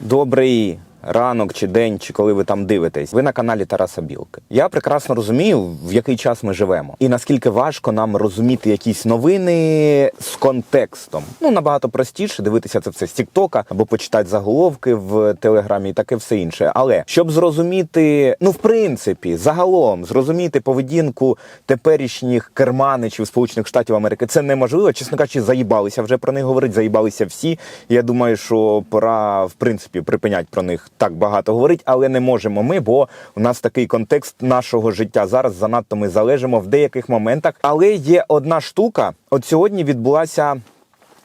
Добрий ранок чи день, чи коли ви там дивитесь. Ви на каналі Тараса Білки. Я прекрасно розумію, в який час ми живемо, і наскільки важко нам розуміти якісь новини з контекстом. Ну набагато простіше дивитися це все з Тіктока або почитати заголовки в телеграмі і таке все інше. Але щоб зрозуміти, ну в принципі, загалом зрозуміти поведінку теперішніх керманичів Сполучених Штатів Америки, це неможливо. Чесно кажучи, заїбалися вже про них говорить, заїбалися всі. Я думаю, що пора в принципі припиняти про них так багато говорить, але не можемо ми, бо у нас такий контекст нашого життя зараз занадто ми залежимо в деяких моментах. Але є одна штука. От сьогодні відбулася.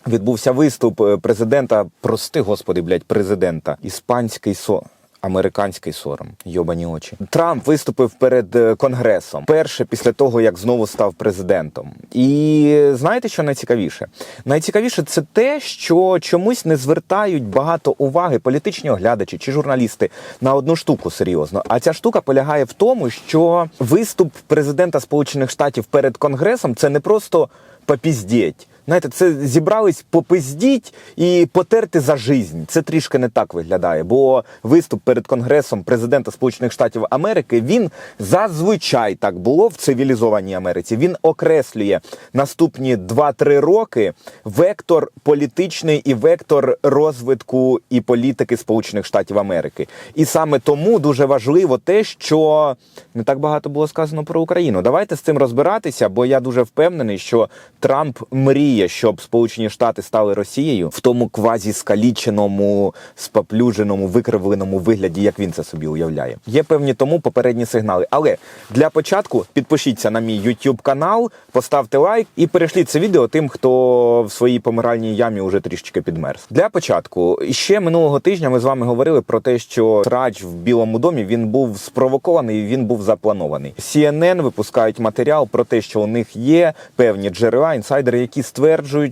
Відбувся виступ е, президента, прости господи, блядь, президента, іспанський со. Американський сором, йобані очі. Трамп виступив перед е, конгресом перше після того, як знову став президентом. І знаєте, що найцікавіше? Найцікавіше це те, що чомусь не звертають багато уваги політичні оглядачі чи журналісти на одну штуку серйозно. А ця штука полягає в тому, що виступ президента Сполучених Штатів перед конгресом це не просто попіздєть. Знаєте, це зібрались попиздіть і потерти за жизнь. Це трішки не так виглядає. Бо виступ перед конгресом президента Сполучених Штатів Америки він зазвичай так було в цивілізованій Америці. Він окреслює наступні 2-3 роки вектор політичний і вектор розвитку і політики Сполучених Штатів Америки. І саме тому дуже важливо те, що не так багато було сказано про Україну. Давайте з цим розбиратися, бо я дуже впевнений, що Трамп мріє, щоб Сполучені Штати стали Росією в тому квазі скаліченому, споплюженому, викривленому вигляді, як він це собі уявляє. Є певні тому попередні сигнали. Але для початку підпишіться на мій YouTube канал, поставте лайк і перешліть це відео тим, хто в своїй помиральній ямі уже трішечки підмерз. Для початку ще минулого тижня ми з вами говорили про те, що трач в Білому домі він був спровокований, він був запланований. CNN випускають матеріал про те, що у них є певні джерела, інсайдери, які стверджують,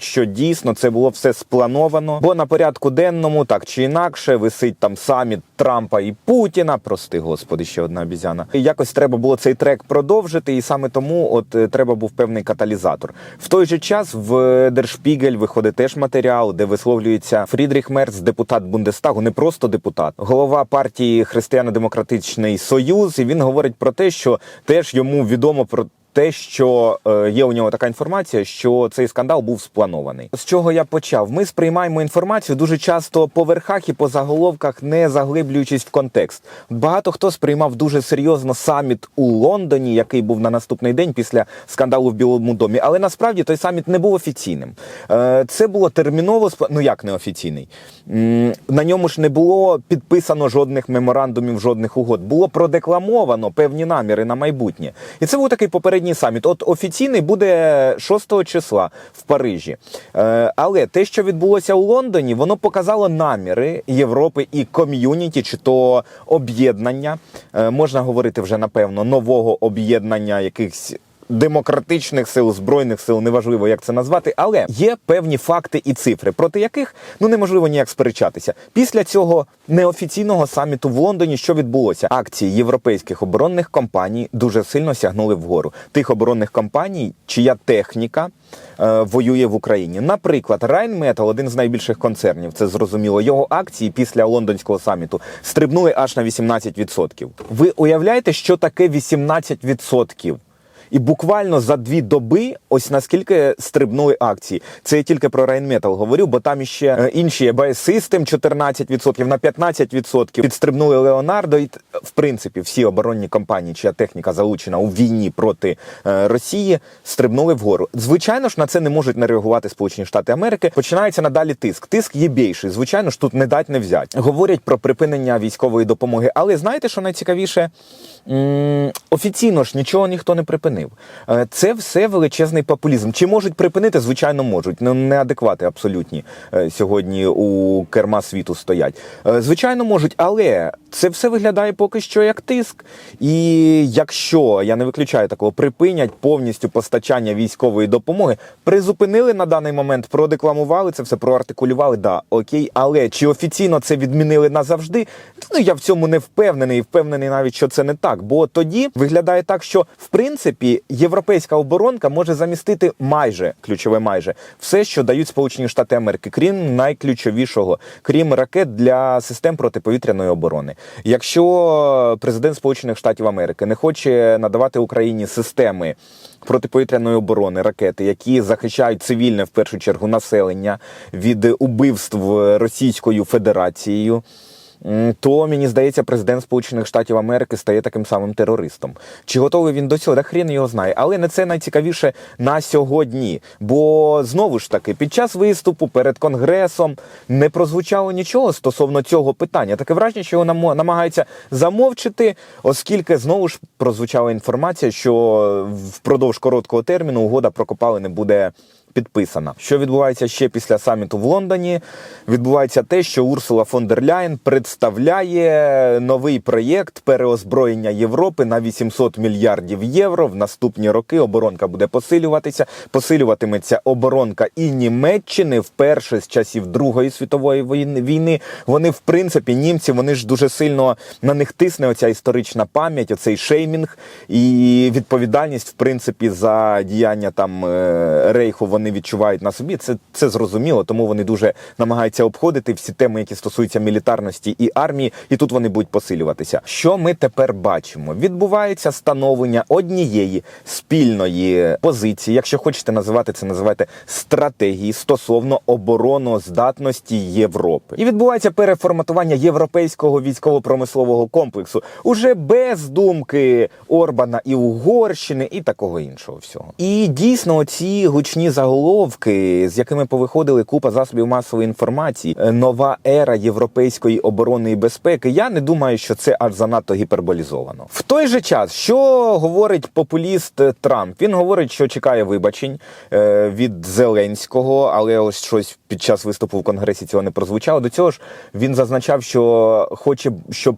що дійсно це було все сплановано. Бо на порядку денному так чи інакше висить там саміт Трампа і Путіна. Прости господи, ще одна обізяна. Якось треба було цей трек продовжити, і саме тому от е, треба був певний каталізатор. В той же час в Держпігель виходить теж матеріал, де висловлюється Фрідріх Мерц, депутат Бундестагу, не просто депутат, голова партії Християно-Демократичний Союз. І він говорить про те, що теж йому відомо про. Те, що е, є у нього така інформація, що цей скандал був спланований. З чого я почав? Ми сприймаємо інформацію дуже часто по верхах і по заголовках, не заглиблюючись в контекст. Багато хто сприймав дуже серйозно саміт у Лондоні, який був на наступний день після скандалу в Білому домі. Але насправді той саміт не був офіційним. Е, це було терміново ну як не офіційний. На ньому ж не було підписано жодних меморандумів, жодних угод. Було продекламовано певні наміри на майбутнє. І це був такий попередній саміт. От офіційний буде 6 числа в Парижі. Е, але те, що відбулося у Лондоні, воно показало наміри Європи і ком'юніті, чи то об'єднання, е, можна говорити вже напевно, нового об'єднання якихось. Демократичних сил, збройних сил, неважливо як це назвати, але є певні факти і цифри, проти яких ну неможливо ніяк сперечатися. Після цього неофіційного саміту в Лондоні, що відбулося, акції європейських оборонних компаній дуже сильно сягнули вгору. Тих оборонних компаній, чия техніка е, воює в Україні. Наприклад, Rheinmetall, один з найбільших концернів, це зрозуміло. Його акції після лондонського саміту стрибнули аж на 18%. Ви уявляєте, що таке 18%? І буквально за дві доби, ось наскільки стрибнули акції. Це я тільки про Rheinmetall говорю, бо там іще е, інші BS System 14%, на 15% підстрибнули Леонардо. І в принципі всі оборонні компанії, чия техніка залучена у війні проти е, Росії, стрибнули вгору. Звичайно ж, на це не можуть не реагувати Сполучені Штати Америки. Починається надалі тиск. Тиск є більший. Звичайно ж, тут не дать не взять. Говорять про припинення військової допомоги. Але знаєте, що найцікавіше? Офіційно ж нічого ніхто не припинив. Е, Це все величезний популізм. Чи можуть припинити? Звичайно, можуть. Ну, неадеквати абсолютні е, сьогодні у керма світу стоять. Е, Звичайно, можуть, але це все виглядає поки що як тиск. І якщо я не виключаю такого, припинять повністю постачання військової допомоги, призупинили на даний момент, продекламували це все, проартикулювали, да, окей, але чи офіційно це відмінили назавжди? Ну я в цьому не впевнений, і впевнений навіть, що це не так. Бо тоді виглядає так, що в принципі Європейська оборонка може замістити майже ключове майже все, що дають Сполучені Штати Америки, крім найключовішого, крім ракет для систем протиповітряної оборони. Якщо президент Сполучених Штатів Америки не хоче надавати Україні системи протиповітряної оборони, ракети, які захищають цивільне в першу чергу населення від убивств Російською Федерацією. М, То мені здається, президент Сполучених Штатів Америки стає таким самим терористом. Чи готовий він до цього? Да хрін його знає. Але не це найцікавіше на сьогодні. Бо знову ж таки, під час виступу перед конгресом не прозвучало нічого стосовно цього питання. Таке враження, що його намагаються замовчити, оскільки знову ж прозвучала інформація, що впродовж короткого терміну угода про копалини буде підписана. Що відбувається ще після саміту в Лондоні? Відбувається те, що Урсула фон дер Ляєн представляє новий проєкт переозброєння Європи на 800 мільярдів євро. В наступні роки оборонка буде посилюватися. Посилюватиметься оборонка і Німеччини вперше з часів Другої світової війни. Вони, в принципі, німці, вони ж дуже сильно на них тисне оця історична пам'ять, оцей шеймінг і відповідальність, в принципі, за діяння там е, рейху вони відчувають на собі. Це, це зрозуміло, тому вони дуже намагаються обходити всі теми, які стосуються мілітарності і армії, і тут вони будуть посилюватися. Що ми тепер бачимо? Відбувається становлення однієї спільної позиції, якщо хочете називати це, називайте стратегії стосовно обороноздатності Європи. І відбувається переформатування європейського військово-промислового комплексу уже без думки Орбана і Угорщини, і такого іншого всього. І дійсно, ці гучні заголовки, з якими повиходили купа засобів масової інформації, е, нова ера європейської оборони і безпеки. Я не думаю, що це аж занадто гіперболізовано. В той же час, що говорить популіст е, Трамп? Він говорить, що чекає вибачень е, від Зеленського, але ось щось під час виступу в конгресі цього не прозвучало. До цього ж він зазначав, що хоче, щоб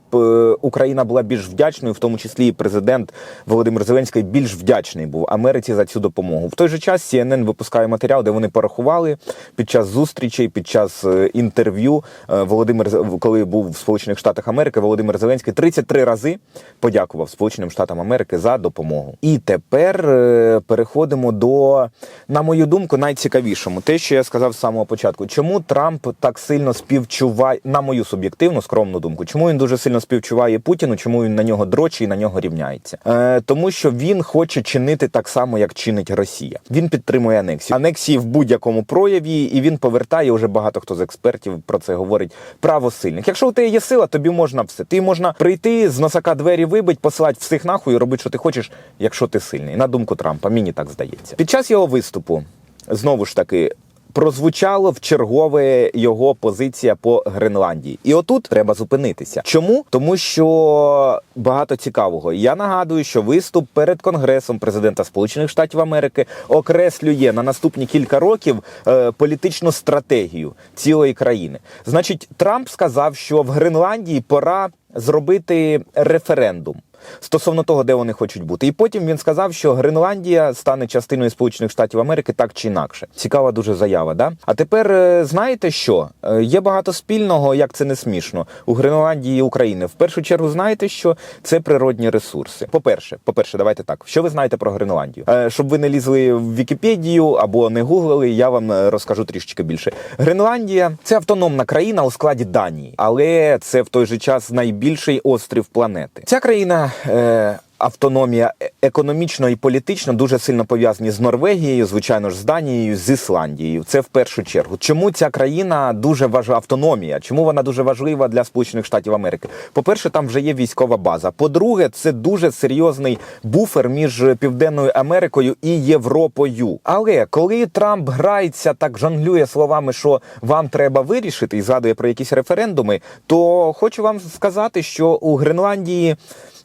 Україна була більш вдячною, в тому числі і президент Володимир Зеленський більш вдячний був Америці за цю допомогу. В той же час CNN випускає матеріал, де вони порахували під час зустрічей, під час е, інтерв'ю. е, Володимир коли був в Сполучених Штатах Америки, Володимир Зеленський 33 рази подякував Сполученим Штатам Америки за допомогу. І тепер е, переходимо до, на мою думку, найцікавішому. Те, що я сказав з самого початку. Чому Трамп так сильно співчуває, на мою суб'єктивну скромну думку, чому він дуже сильно співчуває Путіну, чому він на нього дрочить і на нього рівняється? Е, тому що він хоче чинити так само, як чинить Росія. Він підтримує анексію. Анексії в будь-якому прояві, і він повертає уже багато хто з експертів про це говорить. Право сильних. Якщо у тебе є сила, тобі можна все. Ти можна прийти з носака двері вибить, посилати всіх нахуй робити, що ти хочеш, якщо ти сильний. На думку Трампа, мені так здається. Під час його виступу знову ж таки. Прозвучало в чергове його позиція по Гренландії, і отут треба зупинитися. Чому? Тому що багато цікавого. Я нагадую, що виступ перед конгресом президента Сполучених Штатів Америки окреслює на наступні кілька років е, політичну стратегію цілої країни. Значить, Трамп сказав, що в Гренландії пора зробити референдум. Стосовно того, де вони хочуть бути, і потім він сказав, що Гренландія стане частиною Сполучених Штатів Америки так чи інакше. Цікава дуже заява. Да? А тепер е, знаєте що? Е, Є багато спільного, як це не смішно, у Гренландії і України. В першу чергу, знаєте, що це природні ресурси. По-перше, по-перше, давайте так. Що ви знаєте про Гренландію? Е, Щоб ви не лізли в Вікіпедію або не гуглили, я вам розкажу трішечки більше. Гренландія це автономна країна у складі Данії, але це в той же час найбільший острів планети. Ця країна. Е, Автономія е- економічно і політично дуже сильно пов'язані з Норвегією, звичайно ж, з Данією, з Ісландією. Це в першу чергу. Чому ця країна дуже важлива автономія? Чому вона дуже важлива для Сполучених Штатів Америки? По-перше, там вже є військова база. По-друге, це дуже серйозний буфер між Південною Америкою і Європою. Але коли Трамп грається так жонглює словами, що вам треба вирішити, і згадує про якісь референдуми, то хочу вам сказати, що у Гренландії.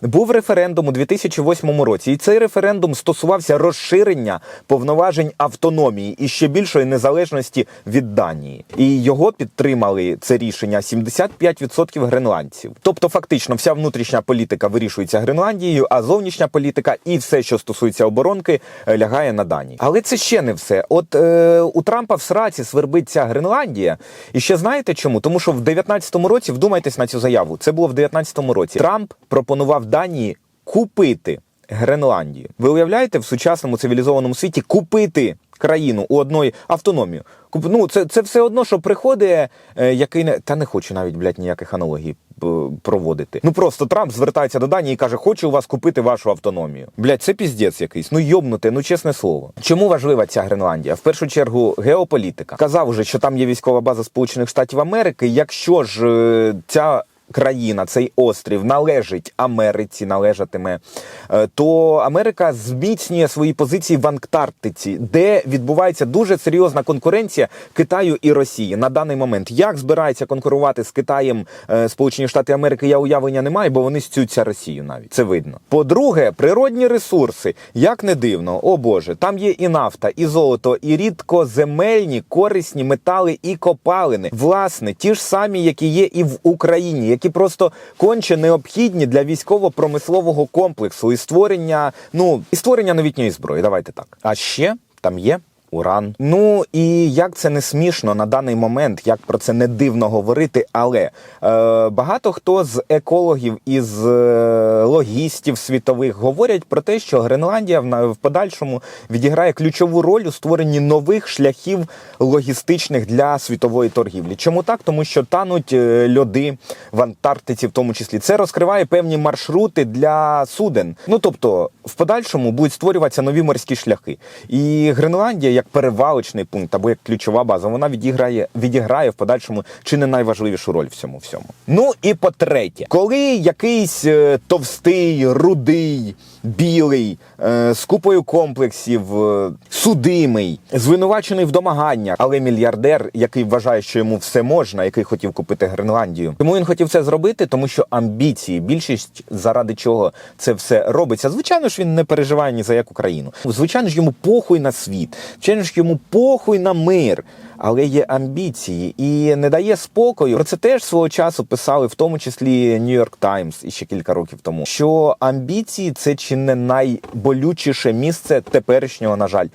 Був референдум у 2008 році, і цей референдум стосувався розширення повноважень автономії і ще більшої незалежності від Данії. І його підтримали це рішення 75% гренландців. Тобто, фактично, вся внутрішня політика вирішується Гренландією, а зовнішня політика і все, що стосується оборонки, лягає на Данії. Але це ще не все. От е, у Трампа в сраці свербить ця Гренландія. І ще знаєте чому? Тому що в 19-му році, вдумайтесь на цю заяву, це було в 19-му році. Трамп пропонував Данії купити Гренландію. Ви уявляєте в сучасному цивілізованому світі купити країну у одної автономію? Ну, це, це все одно, що приходить, е, який не та не хочу навіть блядь, ніяких аналогій е, проводити. Ну просто Трамп звертається до Данії і каже: Хочу у вас купити вашу автономію. Блядь, це піздець якийсь. Ну йобнути, ну чесне слово. Чому важлива ця Гренландія? В першу чергу геополітика. Казав уже, що там є військова база Сполучених Штатів Америки. Якщо ж е, ця країна, цей острів належить Америці, належатиме, е, то Америка зміцнює свої позиції в Антарктиці, де відбувається дуже серйозна конкуренція Китаю і Росії на даний момент. Як збирається конкурувати з Китаєм е, Сполучені Штати Америки? Я уявлення не маю, бо вони стються Росію навіть це видно. По-друге, природні ресурси, як не дивно, о Боже, там є і нафта, і золото, і рідкоземельні корисні метали і копалини. Власне, ті ж самі, які є і в Україні, які просто конче необхідні для військово-промислового комплексу і створення, ну і створення новітньої зброї. Давайте так. А ще там є. Уран. Ну і як це не смішно на даний момент, як про це не дивно говорити, але е, багато хто з екологів і з е, логістів світових говорять про те, що Гренландія в, в подальшому відіграє ключову роль у створенні нових шляхів логістичних для світової торгівлі. Чому так? Тому що тануть е, льоди в Антарктиці, в тому числі це розкриває певні маршрути для суден. Ну тобто, в подальшому будуть створюватися нові морські шляхи. І Гренландія, як перевалочний пункт або як ключова база, вона відіграє відіграє в подальшому чи не найважливішу роль в цьому всьому. Ну і по-третє, коли якийсь е, товстий, рудий, білий, е, з купою комплексів, е, судимий, звинувачений в домаганнях, але мільярдер, який вважає, що йому все можна, який хотів купити Гренландію. Тому він хотів це зробити, тому що амбіції, більшість заради чого це все робиться. Звичайно ж, він не переживає ні за яку країну. Звичайно ж, йому похуй на світ, звичайно ж, йому похуй на мир. Але є амбіції і не дає спокою. Про це теж свого часу писали, в тому числі New York Times і ще кілька років тому. Що амбіції це чи не найболючіше місце теперішнього, на жаль,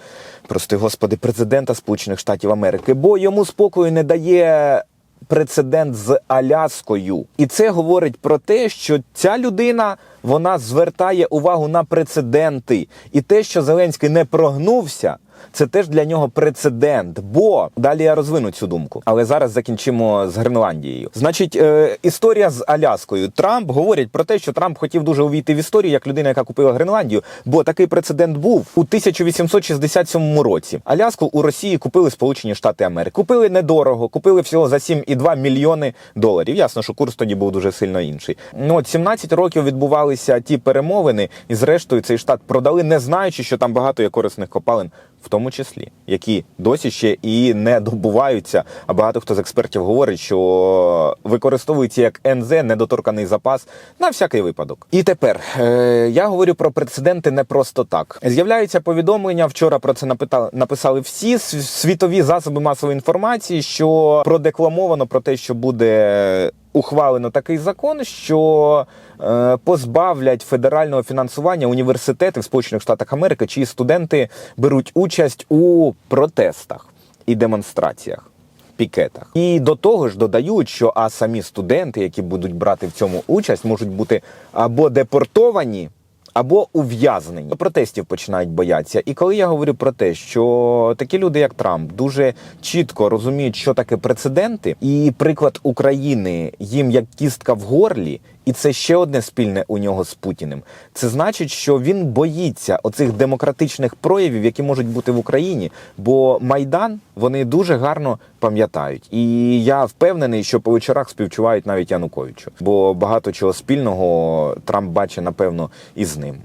прости господи, президента Сполучених Штатів Америки, бо йому спокою не дає. Прецедент з Аляскою, і це говорить про те, що ця людина вона звертає увагу на прецеденти, і те, що Зеленський не прогнувся, це теж для нього прецедент. Бо далі я розвину цю думку. Але зараз закінчимо з Гренландією. Значить, е, історія з Аляскою. Трамп говорять про те, що Трамп хотів дуже увійти в історію як людина, яка купила Гренландію, бо такий прецедент був у 1867 році. Аляску у Росії купили Сполучені Штати Америки. Купили недорого, купили всього за 7,2 мільйони доларів. Ясно, що курс тоді був дуже сильно інший. Ну от 17 років відбувалися ті перемовини, і зрештою цей штат продали, не знаючи, що там багато є корисних копалин, в тому числі, які досі ще і не добуваються. А багато хто з експертів говорить, що використовується як НЗ недоторканий запас на всякий випадок. І тепер е, я говорю про прецеденти не просто так. З'являються повідомлення. Вчора про це написали всі світові засоби масової інформації, що продекламовано про те, що буде ухвалено такий закон, що е, позбавлять федерального фінансування університети в Сполучених Штатах Америки, чиї студенти беруть участь у протестах і демонстраціях. Пікетах і до того ж додають, що а самі студенти, які будуть брати в цьому участь, можуть бути або депортовані, або ув'язнені. Протестів починають боятися. І коли я говорю про те, що такі люди, як Трамп, дуже чітко розуміють, що таке прецеденти, і приклад України їм як кістка в горлі, і це ще одне спільне у нього з Путіним. Це значить, що він боїться оцих демократичних проявів, які можуть бути в Україні. Бо Майдан вони дуже гарно пам'ятають. І я впевнений, що по вечорах співчувають навіть Януковичу, бо багато чого спільного Трамп бачить, напевно, і з ним.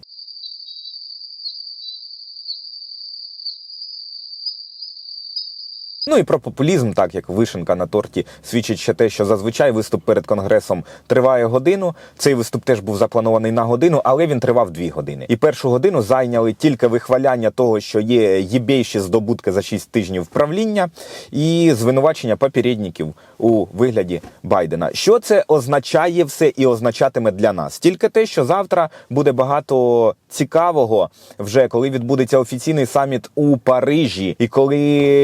Ну і про популізм, так як вишенка на торті, свідчить ще те, що зазвичай виступ перед конгресом триває годину. Цей виступ теж був запланований на годину, але він тривав дві години. І першу годину зайняли тільки вихваляння того, що є єбейші здобутки за шість тижнів правління, і звинувачення попередників у вигляді Байдена. Що це означає все і означатиме для нас? Тільки те, що завтра буде багато цікавого, вже коли відбудеться офіційний саміт у Парижі, і коли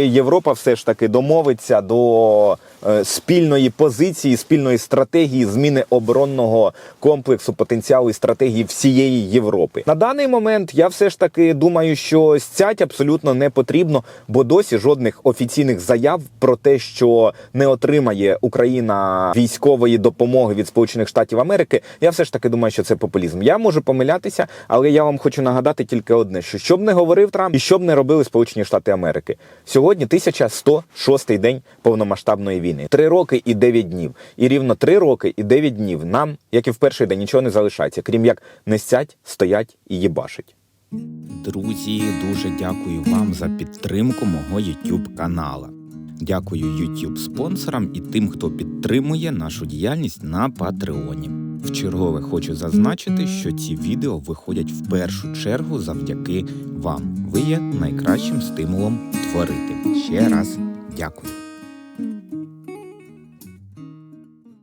Європа все ж таки домовиться до спільної позиції, спільної стратегії зміни оборонного комплексу, потенціалу і стратегії всієї Європи. На даний момент я все ж таки думаю, що стять абсолютно не потрібно, бо досі жодних офіційних заяв про те, що не отримає Україна військової допомоги від Сполучених Штатів Америки. Я все ж таки думаю, що це популізм. Я можу помилятися, але я вам хочу нагадати тільки одне: що що б не говорив Трамп і що б не робили Сполучені Штати Америки. Сьогодні 1106 день повномасштабної війни. Три роки і 9 днів. І рівно три роки і 9 днів нам, як і в перший день, нічого не залишається, крім як не стоять і їбашить. Друзі, дуже дякую вам за підтримку мого YouTube канала. Дякую YouTube спонсорам і тим, хто підтримує нашу діяльність на Патреоні. В чергове хочу зазначити, що ці відео виходять в першу чергу завдяки вам. Ви є найкращим стимулом творити. Ще раз дякую.